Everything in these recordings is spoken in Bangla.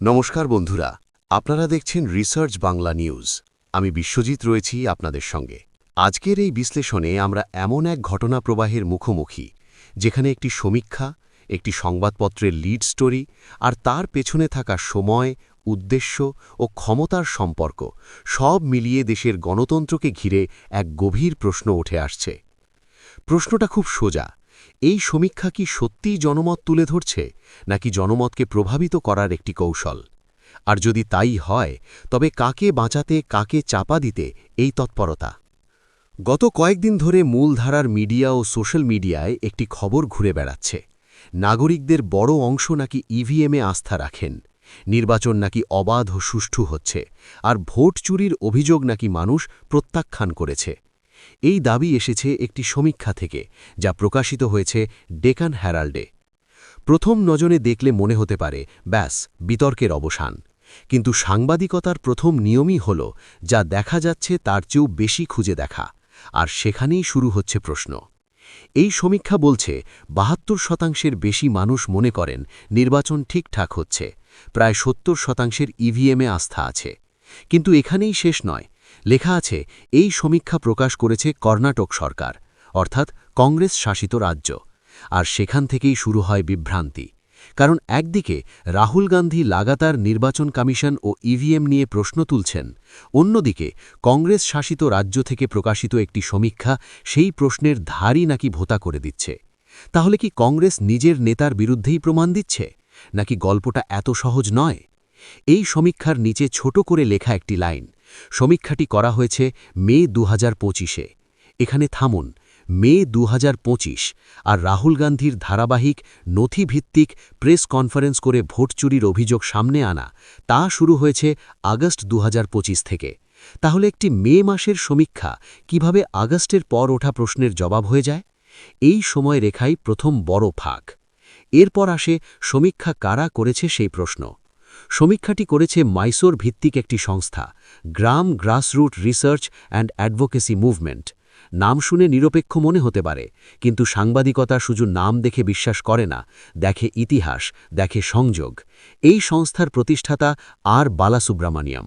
নমস্কার বন্ধুরা, আপনারা দেখছেন রিসার্চ বাংলা নিউজ আমি বিশ্বজিৎ রয়েছি আপনাদের সঙ্গে। আজকের এই বিশ্লেষণে আমরা এমন এক ঘটনা প্রবাহের মুখোমুখি, যেখানে একটি সমীক্ষা, একটি সংবাদপত্রের লিড স্টোরি আর তার পেছনে থাকা সময়, উদ্দেশ্য ও ক্ষমতার সম্পর্ক সব মিলিয়ে দেশের গণতন্ত্রকে ঘিরে এক গভীর প্রশ্ন উঠে আসছে। প্রশ্নটা খুব সোজা এই সমীক্ষা কি সত্যিই জনমত তুলে ধরছে, নাকি জনমতকে প্রভাবিত করার একটি কৌশল? আর যদি তাই হয়, তবে কাকে বাঁচাতে, কাকে চাপা দিতে এই তৎপরতা? গত কয়েকদিন ধরে মূলধারার মিডিয়া ও সোশ্যাল মিডিয়ায় একটি খবর ঘুরে বেড়াচ্ছে। নাগরিকদের বড় অংশ নাকি ইভিএমে আস্থা রাখেন। নির্বাচন নাকি অবাধ ও সুষ্ঠু হচ্ছে। আর ভোট চুরির অভিযোগ নাকি মানুষ প্রত্যাখ্যান করেছে। এই দাবি এসেছে একটি সমীক্ষা থেকে, যা প্রকাশিত হয়েছে ডেকান হ্যারাল্ডে। প্রথম নজনে দেখলে মনে হতে পারে, ব্যাস, বিতর্কের অবসান। কিন্তু সাংবাদিকতার প্রথম নিয়মই হল, যা দেখা যাচ্ছে তার চেয়েও বেশি খুঁজে দেখা। আর সেখানেই শুরু হচ্ছে প্রশ্ন। এই সমীক্ষা বলছে, বাহাত্তর শতাংশের বেশি মানুষ মনে করেন, নির্বাচন ঠিকঠাক হচ্ছে। প্রায় সত্তর শতাংশের ইভিএমে আস্থা আছে। কিন্তু এখানেই শেষ নয়। লেখা আছে, এই সমীক্ষা প্রকাশ করেছে কর্ণাটক সরকার, অর্থাৎ কংগ্রেস শাসিত রাজ্য। আর সেখান থেকেই শুরু হয় বিভ্রান্তি। কারণ একদিকে রাহুল গান্ধী লাগাতার নির্বাচন কমিশন ও ইভিএম নিয়ে প্রশ্ন তুলছেন, অন্যদিকে কংগ্রেস শাসিত রাজ্য থেকে প্রকাশিত একটি সমীক্ষা সেই প্রশ্নের ধারই নাকি ভোতা করে দিচ্ছে। তাহলে কি কংগ্রেস নিজের নেতার বিরুদ্ধেই প্রমাণ দিচ্ছে? নাকি গল্পটা এত সহজ নয়? এই সমীক্ষার নিচে ছোট করে লেখা একটি লাইন সমীক্ষাটি করা হয়েছে মে দু হাজার পঁচিশে। এখানে থামুন, মে দুহাজার পঁচিশ আর রাহুল গান্ধীর ধারাবাহিক নথিভিত্তিক প্রেস কনফারেন্স করে ভোট চুরির অভিযোগ সামনে আনা, তা শুরু হয়েছে আগস্ট দুহাজার পঁচিশ থেকে। তাহলে একটি মে মাসের সমীক্ষা কীভাবে আগস্টের পর ওঠা প্রশ্নের জবাব হয়ে যায়? এই সময় রেখাই প্রথম বড় ফাঁক। এরপর আসে সমীক্ষা কারা করেছে সেই প্রশ্ন। সমীক্ষাটি করেছে মাইসোর ভিত্তিক একটি সংস্থা, GRAAM grassroot research and advocacy movement. নাম শুনে নিরপেক্ষ মনে হতে পারে, কিন্তু সাংবাদিকতা শুধু নাম দেখে বিশ্বাস করে না, দেখে ইতিহাস, দেখে সংযোগ। এই সংস্থার প্রতিষ্ঠাতা আর বালাসুব্রামানিয়াম।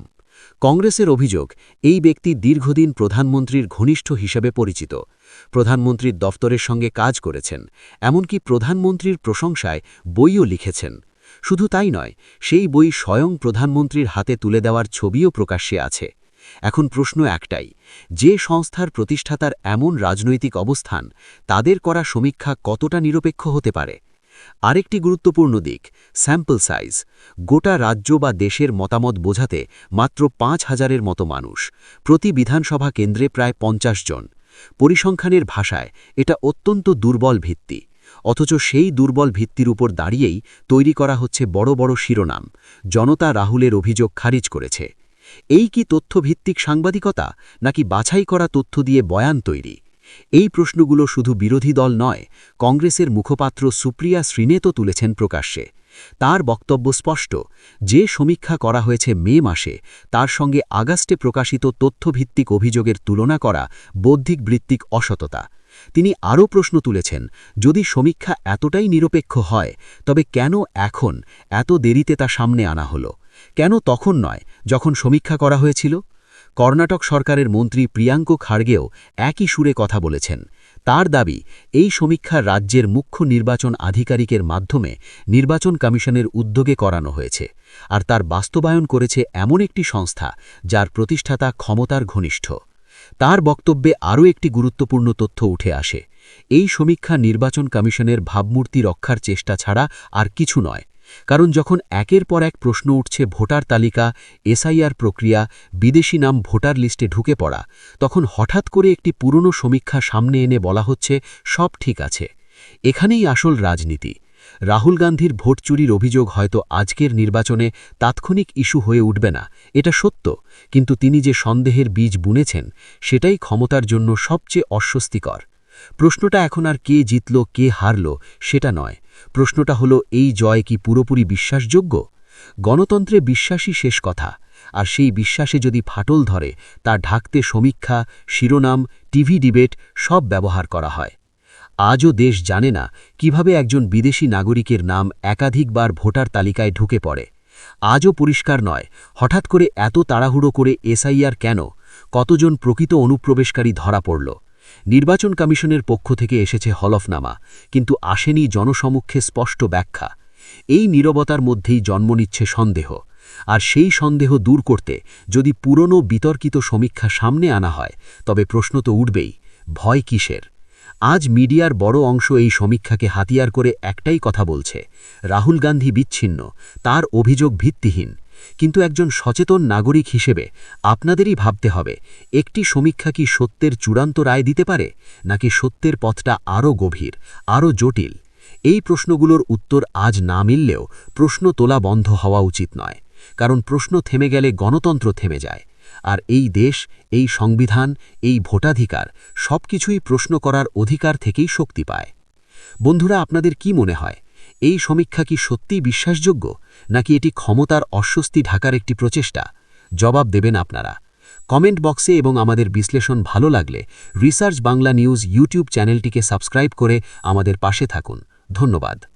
কংগ্রেসের অভিযোগ, এই ব্যক্তি দীর্ঘদিন প্রধানমন্ত্রীর ঘনিষ্ঠ হিসেবে পরিচিত। প্রধানমন্ত্রীর দফতরের সঙ্গে কাজ করেছেন, এমনকি প্রধানমন্ত্রীর প্রশংসায় বইও লিখেছেন। শুধু তাই নয়, সেই বই স্বয়ং প্রধানমন্ত্রীর হাতে তুলে দেওয়ার ছবিও প্রকাশ্যে আছে। এখন প্রশ্ন একটাই, যে সংস্থার প্রতিষ্ঠাতার এমন রাজনৈতিক অবস্থান, তাদের করা সমীক্ষা কতটা নিরপেক্ষ হতে পারে? আরেকটি গুরুত্বপূর্ণ দিক, স্যাম্পল সাইজ, গোটা রাজ্য বা দেশের মতামত বোঝাতে মাত্র পাঁচ হাজারের মতো মানুষ, প্রতি বিধানসভা কেন্দ্রে প্রায় পঞ্চাশ জন। পরিসংখ্যানের ভাষায়, এটা অত্যন্ত দুর্বল ভিত্তি। অথচ সেই দুর্বল ভিত্তির উপর দাঁড়িয়েই তৈরি করা হচ্ছে বড় বড় শিরোনাম, জনতা রাহুলের অভিযোগ খারিজ করেছে। এই কি তথ্যভিত্তিক সাংবাদিকতা, নাকি বাছাই করা তথ্য দিয়ে বয়ান তৈরি? এই প্রশ্নগুলো শুধু বিরোধী দল নয়, কংগ্রেসের মুখপাত্র সুপ্রিয়া শ্রীনেতো তুলেছেন প্রকাশ্যে। তার বক্তব্য স্পষ্ট, যে সমীক্ষা করা হয়েছে মে মাসে, তার সঙ্গে আগস্টে প্রকাশিত তথ্যভিত্তিক অভিযোগের তুলনা করা বৌদ্ধিক বৃত্তিক অসততা। তিনি আরও প্রশ্ন তুলেছেন, যদি সমীক্ষা এতটাই নিরপেক্ষ হয়, তবে কেন এখন এত দেরিতে তা সামনে আনা হলো? কেন তখন নয়, যখন সমীক্ষা করা হয়েছিল? কর্ণাটক সরকারের মন্ত্রী প্রিয়াঙ্ক খাড়গেও একই সুরে কথা বলেছেন, তার দাবি, এই সমীক্ষা রাজ্যের মুখ্য নির্বাচন আধিকারিকের মাধ্যমে নির্বাচন কমিশনের উদ্যোগে করানো হয়েছে, আর তার বাস্তবায়ন করেছে এমন একটি সংস্থা যার প্রতিষ্ঠাতা ক্ষমতার ঘনিষ্ঠ। তার বক্তব্যে আরও একটি গুরুত্বপূর্ণ তথ্য উঠে আসে। এই সমীক্ষা নির্বাচন কমিশনের ভাবমূর্তি রক্ষার চেষ্টা ছাড়া আর কিছু নয়, কারণ যখন একের পর এক প্রশ্ন উঠছে ভোটার তালিকা, এসআইআর প্রক্রিয়া, বিদেশি নাম ভোটার লিস্টে ঢুকে পড়া, তখন হঠাৎ করে একটি পুরনো সমীক্ষা সামনে এনে বলা হচ্ছে, সব ঠিক আছে। এখানেই আসল রাজনীতি। রাহুল গান্ধীর ভোট চুরির অভিযোগ হয়তো আজকের নির্বাচনে তাৎক্ষণিক ইস্যু হয়ে উঠবে না, এটা সত্য। কিন্তু তিনি যে সন্দেহের বীজ বুনেছেন, সেটাই ক্ষমতার জন্য সবচেয়ে অস্বস্তিকর। প্রশ্নটা এখন আর কে জিতল, কে হারল, সেটা নয়। প্রশ্নটা হলো, এই জয় কি পুরোপুরি বিশ্বাসযোগ্য? গণতন্ত্রে বিশ্বাসই শেষ কথা, আর সেই বিশ্বাসে যদি ফাটল ধরে, তা ঢাকতে সমীক্ষা, শিরোনাম, টিভি ডিবেট, সব ব্যবহার করা হয়। আজও দেশ জানে না কীভাবে একজন বিদেশি নাগরিকের নাম একাধিকবার ভোটার তালিকায় ঢুকে পড়ে। আজও পরিষ্কার নয়, হঠাৎ করে এত তাড়াহুড়ো করে এসআইআর কেন? কতজন প্রকৃত অনুপ্রবেশকারী ধরা পড়ল? নির্বাচন কমিশনের পক্ষ থেকে এসেছে হলফনামা, কিন্তু আসেনি জনসমক্ষে স্পষ্ট ব্যাখ্যা। এই নীরবতার মধ্যেই জন্ম নিচ্ছে সন্দেহ, আর সেই সন্দেহ দূর করতে যদি পুরনো বিতর্কিত সমীক্ষা সামনে আনা হয়, তবে প্রশ্ন তো উঠবেই, ভয় কিসের? আজ মিডিয়ার বড় অংশ এই সমীক্ষাকে হাতিয়ার করে একটাই কথা বলছে, রাহুল গান্ধী বিচ্ছিন্ন, তার অভিযোগ ভিত্তিহীন। কিন্তু একজন সচেতন নাগরিক হিসেবে আপনাদেরই ভাবতে হবে, একটি সমীক্ষা কি সত্যের চূড়ান্ত রায় দিতে পারে, নাকি সত্যের পথটা আরও গভীর, আরও জটিল? এই প্রশ্নগুলোর উত্তর আজ না মিললেও প্রশ্ন তোলা বন্ধ হওয়া উচিত নয়, কারণ প্রশ্ন থেমে গেলে গণতন্ত্র থেমে যায়। আর এই দেশ, এই সংবিধান, এই ভোটাধিকার সবকিছুই প্রশ্ন করার অধিকার থেকেই শক্তি পায়। বন্ধুরা, আপনাদের কি মনে হয়? এই সমীক্ষা কি সত্যিই বিশ্বাসযোগ্য, নাকি এটি ক্ষমতার অস্বস্তি ঢাকার একটি প্রচেষ্টা? জবাব দেবেন আপনারা। কমেন্ট বক্সে এবং আমাদের বিশ্লেষণ ভালো লাগলে রিসার্চ বাংলা নিউজ ইউটিউব চ্যানেলটিকে সাবস্ক্রাইব করে আমাদের পাশে থাকুন। ধন্যবাদ।